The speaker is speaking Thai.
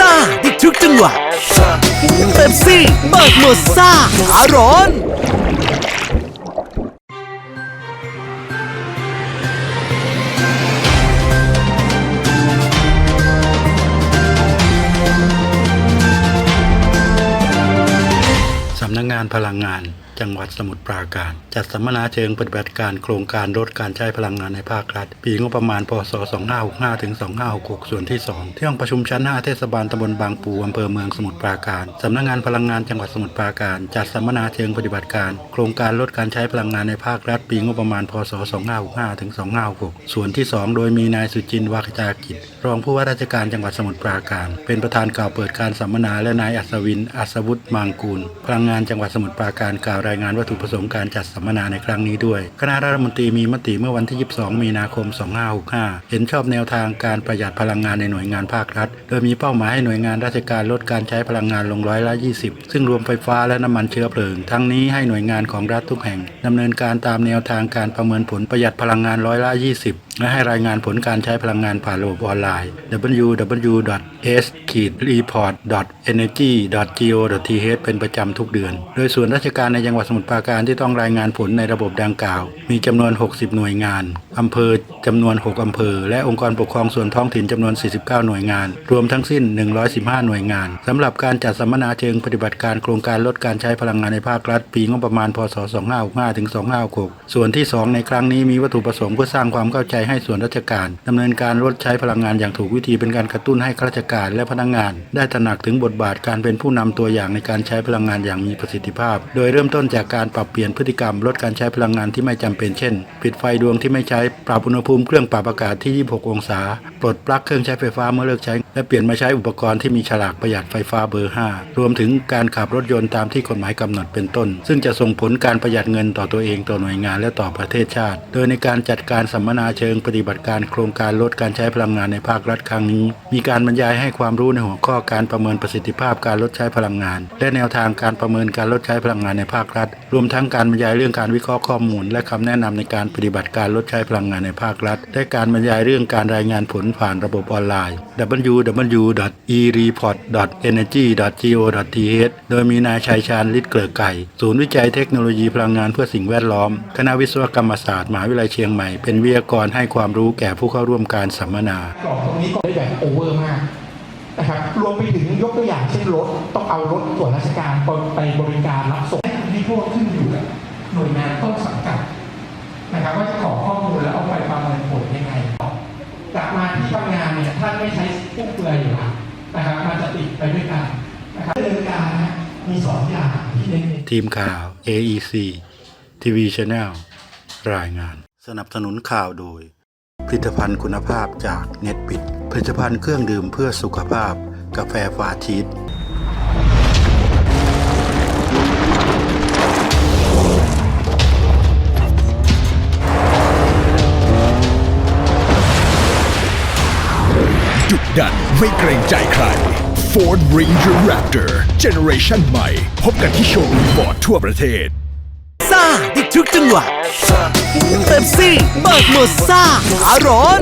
ซ่าอีกทุกจังหวะเต็มซี่เปิดหมดซ่าขาร้อนสำนักงงานพลังงาน จังหวัดสมุทรปราการ จัดสัมมนาเชิงปฏิบัติการโครงการลดการใช้พลังงานในภาครัฐ ปีงบประมาณพศ 2565ถึง2566 ส่วนที่ 2 ที่ห้องประชุมชั้น 5 เทศบาลตำบลบางปูอำเภอเมืองสมุทรปราการสำนักงงานพลังงานจังหวัดสมุทรปราการ จัดสัมมนาเชิงปฏิบัติการ โครงการลดการใช้พลังงานในภาครัฐ ปีงบประมาณพศ 2565ถึง2566 ส่วนที่ 2 โดยมีนายสุจินต์วาคจากิจ รองผู้ว่าราชการจังหวัดสมุทรปราการ เป็นประธานกล่าวเปิดการสัมมนาและนายอัศวิน อัศวุฒิมางกูลพลังงานจังหวัดสมุทรปราการกล่าวรายงานวัตถุประสงค์การจัดสัมมนาในครั้งนี้ด้วย คณะรัฐมนตรีมีมติเมื่อวันที่ 22 มีนาคม 2565 เห็นชอบแนวทางการประหยัดพลังงานในหน่วยงานภาครัฐ โดยมีเป้าหมายให้หน่วยงานราชการลดการใช้พลังงานลงร้อยละ 20 ซึ่งรวมไฟฟ้าและน้ำมันเชื้อเพลิง ทั้งนี้ให้หน่วยงานของรัฐทุกแห่งดำเนินการตามแนวทางการประเมินผลประหยัดพลังงานร้อยละ 20และให้รายงานผลการใช้พลังงานผ่านระบบออนไลน์ www.s-report.energy.go.th เป็นประจำทุกเดือน โดยส่วนราชการในจังหวัดสมุทรปราการที่ต้องรายงานผลในระบบดังกล่าว มีจำนวน 60 หน่วยงานอำเภอจำนวน 6 อำเภอ และองค์กรปกครองส่วนท้องถิ่นจำนวน 49 หน่วยงาน รวมทั้งสิ้น 115 หน่วยงานสำหรับการจัดสัมมนาเชิงปฏิบัติการโครงการลดการใช้พลังงานในภาครัฐ ปีงบประมาณ พศ 2565ถึง2566 ส่วนที่ 2 ในครั้งนี้มีวัตถุประสงค์เพื่อสร้างความเข้าใจให้ส่วนราชการดำเนินการลดใช้พลังงานอย่างถูกวิธีเป็นการกระตุ้นให้ข้าราชการและพนักงาน ได้ตระหนักถึงบทบาทการเป็นผู้นำตัวอย่างในการใช้พลังงานอย่างมีประสิทธิภาพ โดยเริ่มต้นจากการปรับเปลี่ยนพฤติกรรม ลดการใช้พลังงานที่ไม่จำเป็นเช่น ปิดไฟดวงที่ไม่ใช้ ปรับอุณหภูมิเครื่องปรับอากาศที่ 26 องศา ปลดปลั๊กเครื่องใช้ไฟฟ้าเมื่อเลิกใช้ และเปลี่ยนมาใช้อุปกรณ์ที่มีฉลากประหยัดไฟฟ้าเบอร์ 5 รวมถึงการขับรถยนต์ตามที่กฎหมายกำหนดเป็นต้น ซึ่งจะส่งผลการประหยัดเงินต่อตัวเองต่อหน่วยงานและต่อประเทศชาติ โดยในการจัดการสัมมนาเชิงปฏิบัติการโครงการลดการใช้พลังงานในภาครัฐครั้งนี้ มีการบรรยายให้ความรู้ในหัวข้อการประเมินประสิทธิภาพการลดใช้พลังงาน และแนวทางการประเมินการลดใช้พลังงานในภาครัฐ รวมทั้งการบรรยายเรื่องการวิเคราะห์ข้อมูล และคำแนะนำในการปฏิบัติการลดใช้พลังงานในภาครัฐ และการบรรยายเรื่องการรายงานผลผ่านระบบออนไลน์ www.ereport.energy.go.th โดยมีนายชัยชาญฤทธิ์เกลือไก่ ศูนย์วิจัยเทคโนโลยีพลังงานเพื่อสิ่งแวดล้อม คณะวิศวกรรมศาสตร์มหาวิทยาลัยเชียงใหม่ เป็นวิทยากรให้ความรู้แก่ผู้เข้าร่วมการสัมมนากล่องตรงนี้ก็ได้แบบโอเวอร์มาก นะครับ รวมไปถึงยกตัวอย่างเช่นรถ ต้องเอารถส่วนราชการไปบริการรับส่งที่พวกขึ้นอยู่กับหน่วยงานต้นสังกัดนะครับว่าจะขอข้อมูลแล้วเอาไปประเมินผลยังไงกลับมาที่ทำงานเนี่ยท่านไม่ใช้ฟุ่มเฟือยอยู่แล้วนะครับมันจะติดไปด้วยกันนะครับดำเนินการนะมีสองอย่างที่เน้นทีมข่าว AEC TV Channel รายงาน สนับสนุนข่าวโดย ผลิตภัณฑ์คุณภาพจากเน็ตปิดผลิตภัณฑ์เครื่องดื่มเพื่อสุขภาพ กาแฟฟาชีสดุดันไม่เกรงใจใคร Ford Ranger Raptor Generation ใหม่ พบกันที่โชว์รูมฟอร์ดทั่วประเทศ ซ่าอีกทุกจังหวะ เต็มสี่เปิดหมดซ่าขาร้อน